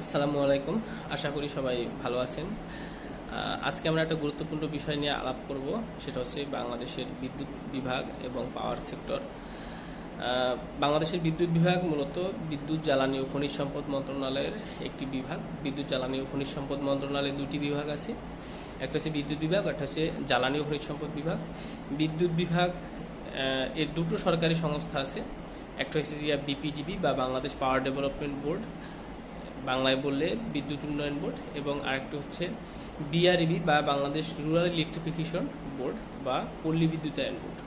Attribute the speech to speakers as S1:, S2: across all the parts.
S1: আসসালামু আলাইকুম। আশা করি সবাই ভালো আছেন। আজকে আমরা একটা গুরুত্বপূর্ণ বিষয় নিয়ে আলাপ করব। সেটা হচ্ছে বাংলাদেশের বিদ্যুৎ বিভাগ এবং পাওয়ার সেক্টর। বাংলাদেশের বিদ্যুৎ বিভাগ মূলত বিদ্যুৎ, জ্বালানি ও খনিজ সম্পদ মন্ত্রণালয়ের একটি বিভাগ। বিদ্যুৎ, জ্বালানি ও খনিজ সম্পদ মন্ত্রণালয়ের দুটি বিভাগ আছে। একটা হচ্ছে বিদ্যুৎ বিভাগ, একটা হচ্ছে জ্বালানি ও খনিজ সম্পদ বিভাগ। বিদ্যুৎ বিভাগ এর দুটো সরকারি সংস্থা আছে। একটা হচ্ছে বিপিডিবি বা বাংলাদেশ পাওয়ার ডেভেলপমেন্ট বোর্ড। বাংলায় বললে বিদ্যুৎ উন্নয়ন বোর্ড এবং আরেকটি হচ্ছে বিআরবি বা বাংলাদেশ রুরাল ইলেকট্রিফিকেশন বোর্ড বা পল্লী বিদ্যুতায়ন বোর্ড।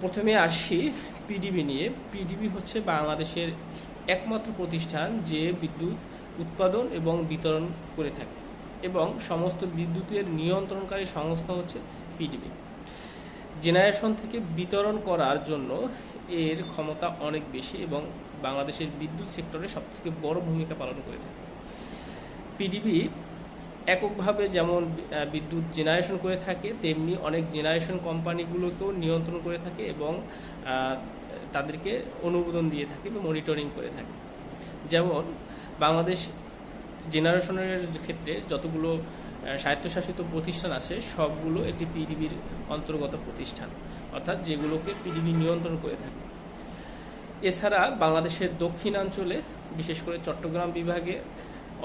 S1: প্রথমে আসি পিডিবি নিয়ে। পিডিবি হচ্ছে বাংলাদেশের একমাত্র প্রতিষ্ঠান যে বিদ্যুৎ উৎপাদন এবং বিতরণ করে থাকে এবং সমস্ত বিদ্যুতের নিয়ন্ত্রণকারী সংস্থা হচ্ছে পিডিবি জেনারেশন থেকে বিতরণ করার জন্য এর ক্ষমতা অনেক বেশি এবং বাংলাদেশের বিদ্যুৎ সেক্টরে সবথেকে বড় ভূমিকা পালন করে থাকে। পিডিবি এককভাবে যেমন বিদ্যুৎ জেনারেশন করে থাকে, তেমনি অনেক জেনারেশন কোম্পানিগুলোকেও নিয়ন্ত্রণ করে থাকে এবং তাদেরকে অনুমোদন দিয়ে থাকে বা মনিটরিং করে থাকে। যেমন, বাংলাদেশ জেনারেশনের ক্ষেত্রে যতগুলো স্বায়ত্তশাসিত প্রতিষ্ঠান আছে, সবগুলো একটি পিডিবির অন্তর্গত প্রতিষ্ঠান। অর্থাৎ যেগুলোকে পিডিবি নিয়ন্ত্রণ করে থাকে। এছাড়া বাংলাদেশের দক্ষিণাঞ্চলে, বিশেষ করে চট্টগ্রাম বিভাগে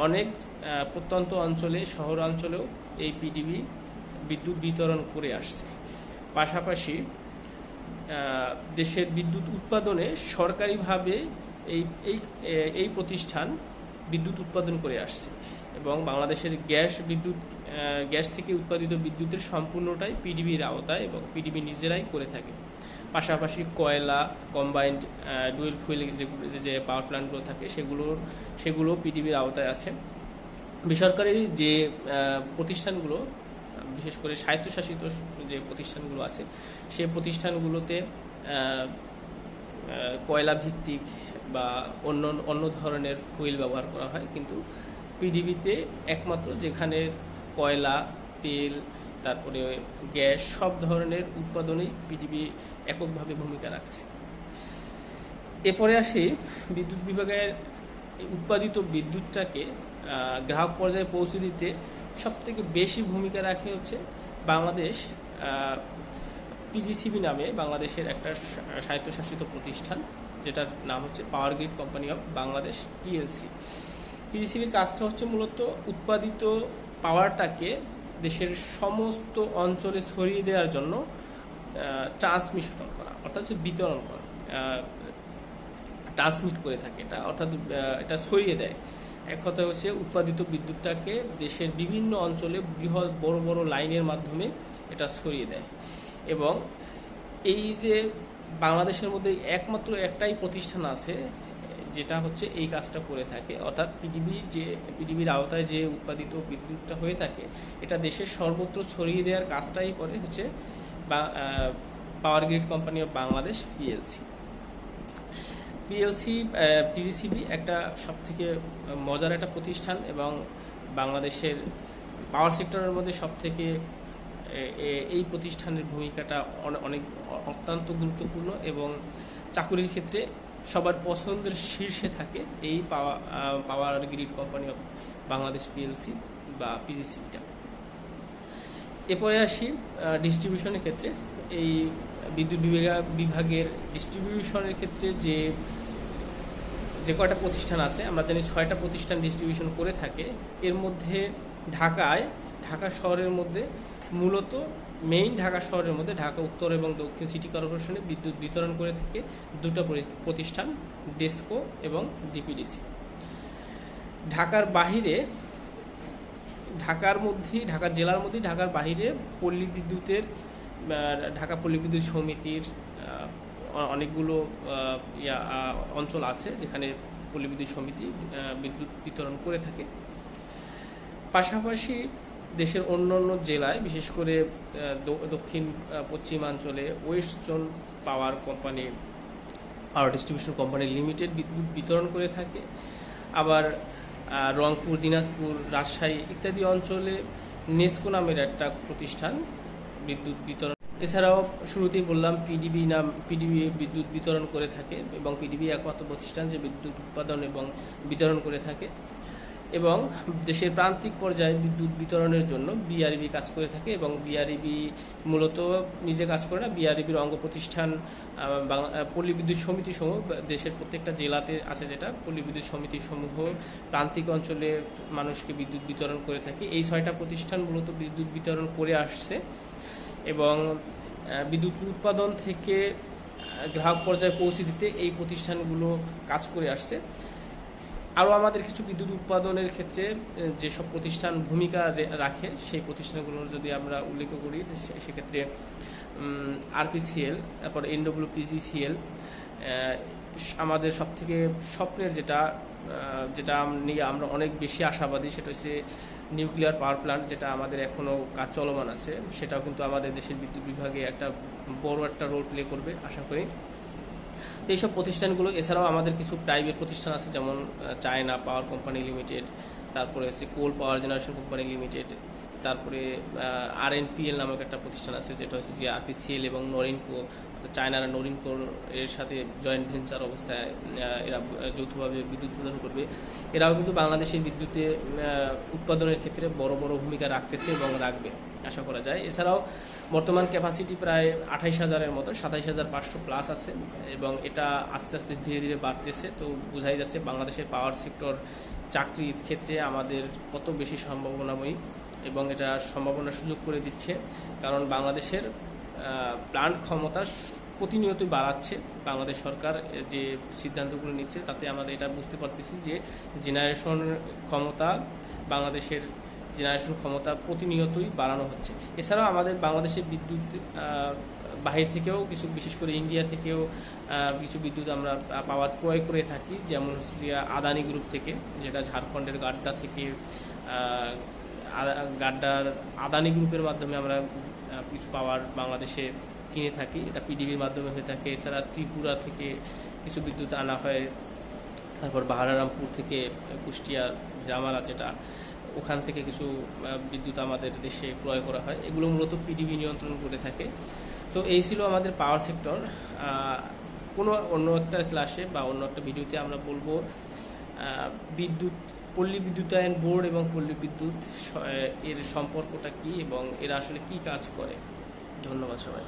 S1: অনেক প্রত্যন্ত অঞ্চলে, শহরাঞ্চলেও এই পিডিবি বিদ্যুৎ বিতরণ করে আসছে। পাশাপাশি দেশের বিদ্যুৎ উৎপাদনে সরকারিভাবে এই এই এই প্রতিষ্ঠান বিদ্যুৎ উৎপাদন করে আসছে। এবং বাংলাদেশের গ্যাস বিদ্যুৎ গ্যাস থেকে উৎপাদিত বিদ্যুতের সম্পূর্ণটাই পিডিবির আওতায় এবং পিডিবি নিজেরাই করে থাকে। পাশাপাশি কয়লা কম্বাইন্ড ডুয়েল ফুয়েল যেগুলো যে পাওয়ার প্ল্যান্টগুলো থাকে, সেগুলোর, সেগুলো পিডিবির আওতায় আছে। বেসরকারি যে প্রতিষ্ঠানগুলো, বিশেষ করে স্বায়ত্তশাসিত যে প্রতিষ্ঠানগুলো আছে, সে প্রতিষ্ঠানগুলোতে কয়লা ভিত্তিক বা অন্য অন্য ধরনের ফুয়েল ব্যবহার করা হয়। কিন্তু পিডিবিতে একমাত্র যেখানে কয়লা, তেল, তারপরে গ্যাস সব ধরনের উৎপাদনেই পিডিবি এককভাবে ভূমিকা রাখছে। এরপরে আসি বিদ্যুৎ বিভাগের উৎপাদিত বিদ্যুৎটাকে গ্রাহক পর্যায়ে পৌঁছে দিতে সবথেকে বেশি ভূমিকা রাখে হচ্ছে বাংলাদেশ পিজিসিবি নামে বাংলাদেশের একটা স্বায়ত্তশাসিত প্রতিষ্ঠান, যেটার নাম হচ্ছে Power Grid Company of Bangladesh PLC পিজিসিবির কাজটা হচ্ছে মূলত উৎপাদিত পাওয়ারটাকে দেশের সমস্ত অঞ্চলে ছড়িয়ে দেওয়ার জন্য ট্রান্সমিশন করা, অর্থাৎ হচ্ছে বিতরণ করা ট্রান্সমিট করে থাকে, এটা অর্থাৎ এটা ছড়িয়ে দেয়। এক কথা হচ্ছে উৎপাদিত বিদ্যুৎটাকে দেশের বিভিন্ন অঞ্চলে বৃহৎ বড় বড় লাইনের মাধ্যমে এটা ছড়িয়ে দেয়। এবং এই যে বাংলাদেশের মধ্যে একমাত্র একটাই প্রতিষ্ঠান আছে যেটা হচ্ছে এই কাজটা করে থাকে। অর্থাৎ পিডিবি যে পৃথিবীর আওতায় যে উৎপাদিত বিদ্যুৎটা হয়ে থাকে এটা দেশের সর্বত্র ছড়িয়ে দেওয়ার কাজটাই করে হচ্ছে বা Power Grid Company of Bangladesh PLC PLC PGCB একটা সবথেকে মজার একটা প্রতিষ্ঠান এবং বাংলাদেশের পাওয়ার সেক্টরের মধ্যে সবথেকে এ, এ- এই প্রতিষ্ঠানের ভূমিকাটা অনে- অনেক অত্যন্ত গুরুত্বপূর্ণ এবং চাকুরির ক্ষেত্রে সবার পছন্দের শীর্ষে থাকে এই পাওয়া Power Grid Company of Bangladesh PLC বা পিজিসিবিটা এরপরে আসি ডিস্ট্রিবিউশনের ক্ষেত্রে। এই বিদ্যুৎ বিভাগ, বিভাগের ডিস্ট্রিবিউশনের ক্ষেত্রে যে যে কয়টা প্রতিষ্ঠান আছে, আমরা জানি ছয়টা প্রতিষ্ঠান ডিস্ট্রিবিউশন করে থাকে। এর মধ্যে ঢাকায় ঢাকা শহরের মধ্যে, মূলত মেইন ঢাকা শহরের মধ্যে, ঢাকা, উত্তর এবং দক্ষিণ সিটি কর্পোরেশনে বিদ্যুৎ বিতরণ করে থাকে দুটো প্রতিষ্ঠান ডেস্কো এবং ডিপিডিসি ঢাকার বাহিরে, ঢাকার মধ্যে ঢাকা জেলার মধ্যে ঢাকার বাইরে পল্লী বিদ্যুতের ঢাকা পল্লী বিদ্যুৎ সমিতির অনেকগুলো অঞ্চল আছে যেখানে পল্লী বিদ্যুৎ সমিতি বিদ্যুৎ বিতরণ করে থাকে। পাশাপাশি দেশের অন্য অন্য জেলায়, বিশেষ করে দক্ষিণ পশ্চিমাঞ্চলে West Zone Power Company Power Distribution Company Limited বিদ্যুৎ বিতরণ করে থাকে। আবার রংপুর, দিনাজপুর, রাজশাহী ইত্যাদি অঞ্চলে নেসকো নামের একটা প্রতিষ্ঠান বিদ্যুৎ বিতরণ এছাড়াও শুরুতেই বললাম পিডিবি নাম পিডিবি বিদ্যুৎ বিতরণ করে থাকে এবং পিডিবি একমাত্র প্রতিষ্ঠান যে বিদ্যুৎ উৎপাদন এবং বিতরণ করে থাকে। এবং দেশের প্রান্তিক পর্যায়ে বিদ্যুৎ বিতরণের জন্য বিআরবি কাজ করে থাকে এবং বিআরবি মূলত নিজে কাজ করে না বিআরবির অঙ্গ প্রতিষ্ঠান পল্লী বিদ্যুৎ সমিতি সমূহ, দেশের প্রত্যেকটা জেলাতে আছে যেটা। পল্লী বিদ্যুৎ সমিতি সমূহ প্রান্তিক অঞ্চলে মানুষকে বিদ্যুৎ বিতরণ করে থাকে। এই ছয়টা প্রতিষ্ঠান মূলত বিদ্যুৎ বিতরণ করে আসছে এবং বিদ্যুৎ উৎপাদন থেকে গ্রাহক পর্যায়ে পৌঁছে দিতে এই প্রতিষ্ঠানগুলো কাজ করে আসছে। আরও আমাদের কিছু বিদ্যুৎ উৎপাদনের ক্ষেত্রে যেসব প্রতিষ্ঠান ভূমিকা রাখে, সেই প্রতিষ্ঠানগুলোর যদি আমরা উল্লেখ করি সেক্ষেত্রে আরপিসিএল, তারপর এনডব্লিউপিজিসিএল আমাদের সবথেকে স্বপ্নের যেটা যেটা নিয়ে আমরা অনেক বেশি আশাবাদী, সেটা হচ্ছে নিউক্লিয়ার পাওয়ার প্ল্যান্ট যেটা আমাদের এখনও কাজ চলমান আছে। সেটাও কিন্তু আমাদের দেশের বিদ্যুৎ বিভাগে একটা বড় একটা রোল প্লে করবে, আশা করি। তো এইসব প্রতিষ্ঠানগুলো, এছাড়াও আমাদের কিছু প্রাইভেট প্রতিষ্ঠান আছে যেমন চায়না পাওয়ার কোম্পানি লিমিটেড তারপরে হচ্ছে Coal Power Generation Company Limited তারপরে আর এন পি এল নামক একটা প্রতিষ্ঠান আছে, যেটা হচ্ছে যে আরপিসিএল এবং নরিনকো চায়নার নরিনকো এর সাথে জয়েন্ট ভেঞ্চার অবস্থায় এরা যৌথভাবে বিদ্যুৎ প্রদান করবে। এরাও কিন্তু বাংলাদেশের বিদ্যুতে উৎপাদনের ক্ষেত্রে বড় বড় ভূমিকা রাখতেছে এবং রাখবে, আশা করা যায়। এছাড়াও বর্তমান ক্যাপাসিটি প্রায় আঠাইশ হাজারের মতো, সাতাইশ হাজার পাঁচশো প্লাস আছে এবং এটা আস্তে আস্তে ধীরে ধীরে বাড়তেছে। তো বোঝাই যাচ্ছে বাংলাদেশের পাওয়ার সেক্টর চাকরির ক্ষেত্রে আমাদের কত বেশি সম্ভাবনাময়ী। এবং এটা সম্ভাবনার সুযোগ করে দিচ্ছে। কারণ বাংলাদেশের প্লান্ট ক্ষমতা প্রতিনিয়তই বাড়াচ্ছে। বাংলাদেশ সরকার যে সিদ্ধান্তগুলো নিচ্ছে, তাতে আমাদের এটা বুঝতে পারতেছি যে জেনারেশন ক্ষমতা বাংলাদেশের জেনারেশন ক্ষমতা প্রতিনিয়তই বাড়ানো হচ্ছে। এছাড়াও আমাদের বাংলাদেশের বিদ্যুৎ বাহির থেকেও কিছু, বিশেষ করে ইন্ডিয়া থেকেও কিছু বিদ্যুৎ আমরা পাওয়ার ক্রয় করে থাকি। যেমন হচ্ছে আদানি গ্রুপ থেকে, যেটা ঝাড়খণ্ডের গাড্ডা থেকে গাড্ডার আদানি গ্রুপের মাধ্যমে আমরা কিছু পাওয়ার বাংলাদেশে কিনে থাকি। এটা পিডিবির মাধ্যমে হয়ে থাকে। এছাড়া ত্রিপুরা থেকে কিছু বিদ্যুৎ আনা হয়। তারপর বাহারারামপুর থেকে কুষ্টিয়ার জামালা যেটা, ওখান থেকে কিছু বিদ্যুৎ আমাদের দেশে ক্রয় করা হয়। এগুলো মূলত পিডিবি নিয়ন্ত্রণ করে থাকে। তো এই ছিল আমাদের পাওয়ার সেক্টর। কোনো অন্য একটা ক্লাসে বা অন্য একটা ভিডিওতে আমরা বলব বিদ্যুৎ পল্লী বিদ্যুতায়ন বোর্ড এবং পল্লী বিদ্যুৎ এর সম্পর্কটা কি এবং এরা আসলে কি কাজ করে? ধন্যবাদ সবাই